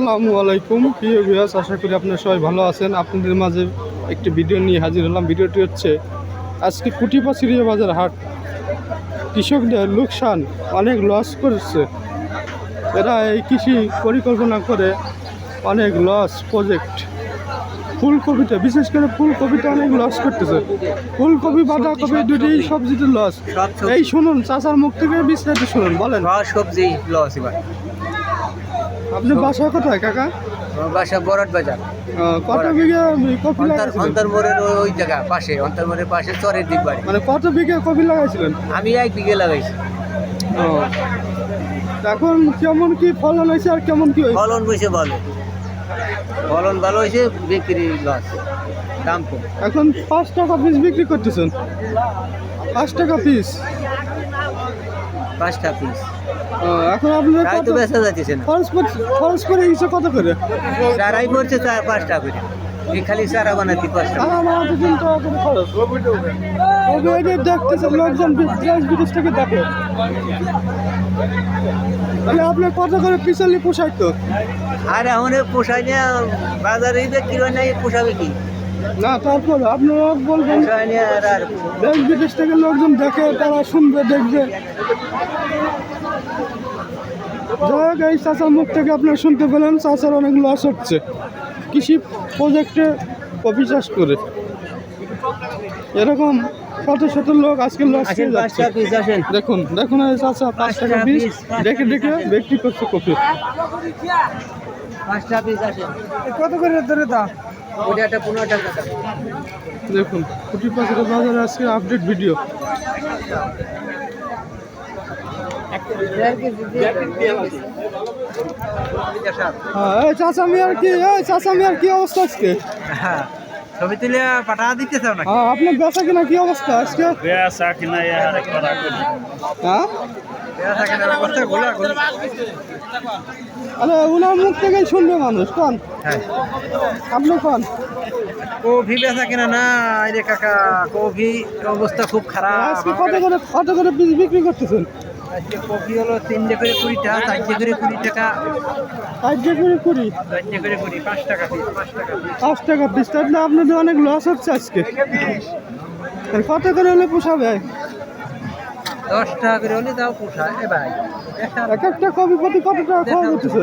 আসসালামু আলাইকুম। প্রিয় ভিউয়ার্স, আশা করি আপনারা সবাই ভালো আছেন। আপনাদের মাঝে একটি ভিডিও নিয়ে হাজির হলাম। ভিডিওটি হচ্ছে আজকে কুটিপা সিরিয়া বাজার হাট। কৃষকদের লোকসান অনেক লস করছে। এরা এই কৃষি পরিকল্পনা করে অনেক লস প্রজেক্ট ফুলকপিতে, বিশেষ করে ফুলকপিতে অনেক লস করতেছে। ফুলকপি, বাঁধাকপি দুটি সবজিতে লস এই শুনুন, চাচার মুখ থেকে বিস্তারিত শুনুন, বলেন। সবজি লস এবার। আপনি বাসা কোথায় কাকা? বাসা বরট বাজার। কত বিঘা কপি অন্তর্মোড়ের ওই- জায়গা পাশে অন্তর্মোড়ের পাশে চরের দিক বাড়ি। মানে কত বিঘা কপি লাগাইছিলেন? আমি এক বিঘে লাগাইছি। ও। এখন কেমন কি ফলন হয়েছে আর কেমন কি ফলন বসে ভালো। ফলন ভালো হয়েছে বিক্রি লস দাম কম। এখন পাঁচ টাকা পিস বিক্রি করতেছেন। পাঁচ টাকা পিস। পাঁচটা পিস। এখন আপনার তাই তো বেচা যাচ্ছে না। খরচ খরচ করে কত করে? চারাই পড়ছে চার পাঁচটা করে। এই খালি চারা বানাতে পাঁচটা করে খরচ দেখতেছে লোকজন দেশ বিদেশ থেকে দেখে। তাহলে আপনার কত করে পিছালি পোশাক তো আর এখন পোষায় নিয়ে বাজারে বিক্রি হয় না পোষাবে কি? না তারপর আপনারা বলবেন। দেশ বিদেশ থেকে লোকজন দেখে তারা শুনবে দেখবে। যাই এই চাচার মুখ থেকে আপনারা শুনতে পেলেন চাচার অনেক লস হচ্ছে। কৃষি প্রজেক্টে কপি চাষ করে। এরকম শত শত লোক আজকে লস পিস দেখুন দেখুন এই চাচা পাঁচ টাকা পিস দেখে দেখে বিক্রি করছে কপি। পাঁচটা পিস আসেন। কত করে ধরে দা ওটা একটা পনেরো টাকা। দেখুন কুটি পাখির বাজারে আজকে আপডেট ভিডিও হ্যাঁ এই চাচা মিয়ার কি চাচা মিয়ার কি অবস্থা আজকে? হ্যাঁ। ছবি তুলে পাঠা দিতে চাও না হ্যাঁ আপনার বেচা কিনা কি অবস্থা আজকে? বেচা কিনা ইয়ার হ্যাঁ? অবস্থা গোলা গোলা আরে ওনার মুখ থেকেই শুনবে মানুষ কোন? হ্যাঁ। আপনি কোন? কফি বেচা কিনা না রে কাকা কফি অবস্থা খুব খারাপ। আজকে কত করে কত করে বিক্রি করতেছেন? আজকে কফি হলো তিনটে করে কুড়ি টাকা চারটে করে কুড়ি টাকা। আজকে করে কুড়ি? চারটে করে কুড়ি পাঁচ টাকা পিস পাঁচ টাকা পাঁচ টাকা পিস তাহলে আপনাদের অনেক লস হচ্ছে আজকে। কত করে হলে পোষাবে? দশ টাকা করে হলে তাও পোষায়। এ ভাই এক একটা কপি প্রতি কত টাকা খাওয়া যেতেছে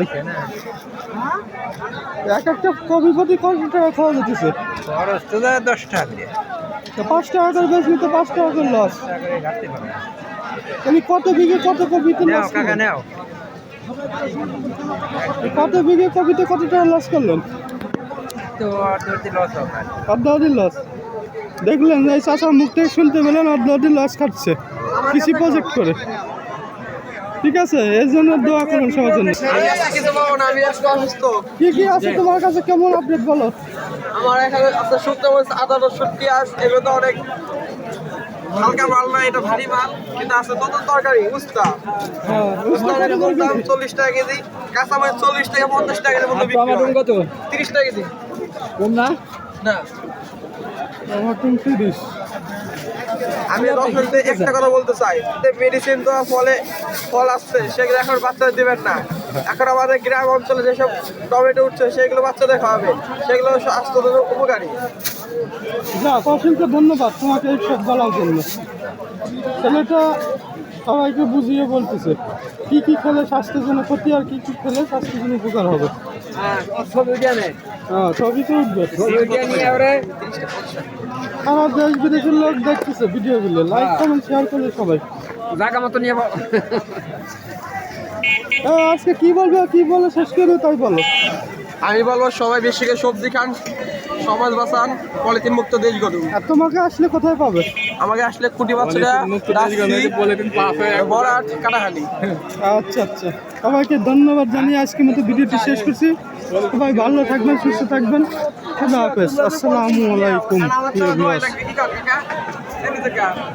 এক একটা কপি প্রতি কত টাকা খাওয়া যেতেছে খরচ তো দশ টাকা করে। তো পাঁচ টাকা করে বেশি তো পাঁচ টাকা করে লস টাকা করে ঘাটতে পারবে তুমি কত বিঘে কত কপিতে নেও লস কাকা নেও। কত বিঘে কপিতে কত টাকা লস করলেন? তো আর ধরতে লস হবে। অর্ধদিন লস দেখলেন এই চাষার মুখ থেকে শুনতে পেলেন অর্ধদিন লস খাচ্ছে কৃষি প্রজেক্ট করে। ঠিক আছে এর জন্য দোয়া করুন সবার জন্য। কি কি আছে তোমার কাছে? কেমন আপডেট বলো? আমার এখানে আছে শুকনো মরিচ আদা রসুন পেঁয়াজ এগুলো তো অনেক হালকা মাল না এটা ভারী মাল কিন্তু আছে নতুন তরকারি উস্তা। হ্যাঁ দাম চল্লিশ টাকা কেজি কাঁচা মাছ চল্লিশ টাকা পঞ্চাশ টাকা কেজির মধ্যে বিক্রি হয়। কত? তিরিশ টাকা কেজি। কম না? না। তিরিশ। আমি দর্শকদের একটা কথা বলতে চাই মেডিসিন দেওয়ার ফলে ফল আসছে সেগুলো এখন বাচ্চাদের দেবেন না। এখন আমাদের গ্রাম অঞ্চলে যেসব টমেটো উঠছে সেগুলো বাচ্চাদের খাওয়াবে। সেগুলো স্বাস্থ্যের উপকারী। যা অসংখ্য ধন্যবাদ তোমাকে এই সব বলার জন্য। ছেলেটা সবাইকে বুঝিয়ে বলতেছে কি কি খেলে স্বাস্থ্যের জন্য ক্ষতি আর কি কি খেলে স্বাস্থ্যের জন্য উপকার হবে? হ্যাঁ ছবি হ্যাঁ তো উঠবে। আমার দেশ বিদেশের লোক দেখতেছে ভিডিওগুলো। লাইক কমেন্ট শেয়ার করলে সবাই। জায়গা মতো নিয়ে আজকে কি বলবে কি বলে শেষ করে তাই বলো আমি বলব সবাই বেশি করে সবজি খান সমাজ বাঁচান পলিথিন মুক্ত দেশ গঠন আর তোমাকে আসলে কোথায় পাবে আমাকে আসলে কুটি বাচ্চাটা বরাট কাটাহালি আচ্ছা আচ্ছা সবাইকে ধন্যবাদ জানিয়ে আজকে মতো ভিডিওটি শেষ করছি সবাই ভালো থাকবেন সুস্থ থাকবেন খুদা হাফেজ আসসালামু আলাইকুম